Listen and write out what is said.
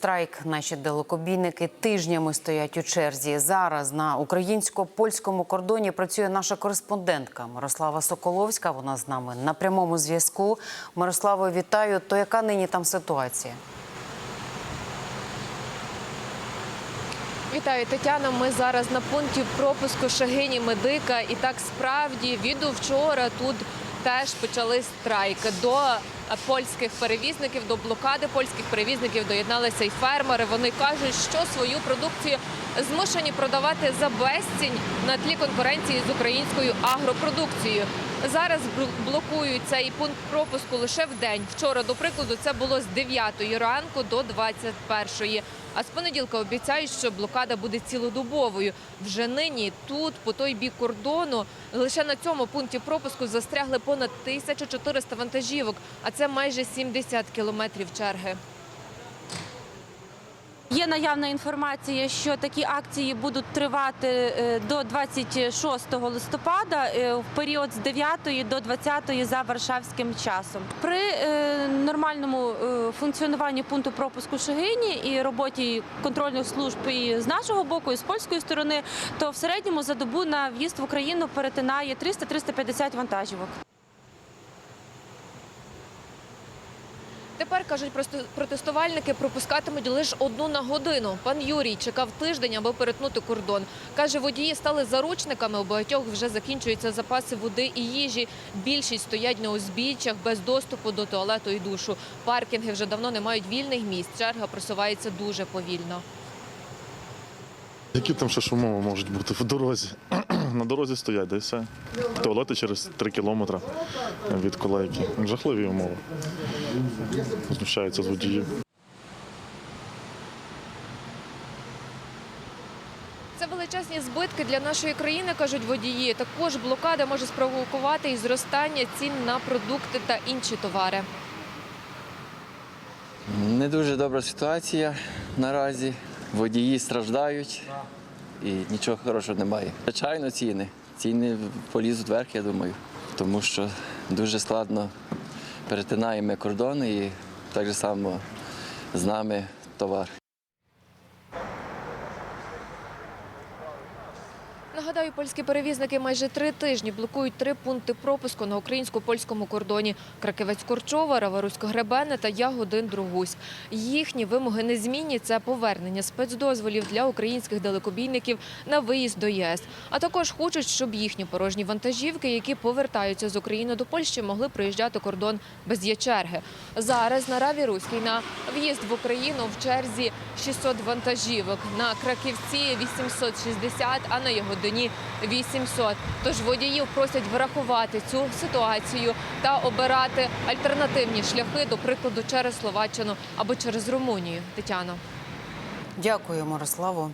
Страйк наші далекобійники тижнями стоять у черзі. Зараз на українсько-польському кордоні працює наша кореспондентка Мирослава Соколовська. Вона з нами на прямому зв'язку. Мирославо, вітаю. То яка нині там ситуація? Вітаю, Тетяна. Ми зараз на пункті пропуску Шагині Медика. І так справді від вчора тут теж почали страйки. До польських перевізників, до блокади польських перевізників доєдналися й фермери. Вони кажуть, що свою продукцію змушені продавати за безцінь на тлі конкуренції з українською агропродукцією. Зараз бл- блокують цей пункт пропуску лише в день. Вчора, до прикладу, це було з 9 ранку до 21. А з понеділка обіцяють, що блокада буде цілодобовою. Вже нині тут, по той бік кордону, лише на цьому пункті пропуску застрягли понад 1400 вантажівок, а це майже 70 кілометрів черги. Є наявна інформація, що такі акції будуть тривати е, до 26 листопада е, в період з 9 до 20 за варшавським часом. При е, нормальному функціонуванні пункту пропуску Шегині і роботі контрольних служб і з нашого боку, і з польської сторони, то в середньому за добу на в'їзд в Україну перетинає 300-350 вантажівок. Тепер кажуть, протестувальники пропускатимуть лише одну на годину. Пан Юрій чекав тиждень, аби перетнути кордон. каже, водії стали заручниками. У багатьох вже закінчуються запаси води і їжі. Більшість стоять на узбіччях без доступу до туалету і душу. Паркінги вже давно не мають вільних місць. Черга просувається дуже повільно. Які там ще ж умови можуть бути в дорозі? На дорозі стоять, де все. Туалети через 3 кілометри від kolejки. Жахливі умови. Знущаються з водіїв. Це величезні збитки для нашої країни, кажуть водії. Також блокада може спровокувати і зростання цін на продукти та інші товари. Не дуже добра ситуація наразі. Водії страждають і нічого хорошого немає. Звичайно, ціни. Ціни полізуть вверх, я думаю, тому що дуже складно перетинаємо кордони і так само з нами товар. Нагадаю, польські перевізники майже три тижні блокують три пункти пропуску на українсько-польському кордоні: Краківець-Корчова, Раварусько-Гребене та Ягодин-Другусь. Їхні вимоги незмінні – це повернення спецдозволів для українських далекобійників на виїзд до ЄС. А також хочуть, щоб їхні порожні вантажівки, які повертаються з України до Польщі, могли проїжджати кордон без є черги. Зараз на Раві Руській на в'їзд в Україну в черзі 600 вантажівок. На Краківці 860, а на Ягодині 800. Тож водіїв просять врахувати цю ситуацію та обирати альтернативні шляхи, до прикладу, через Словаччину або через Румунію. Тетяно. Дякую, Мирославо.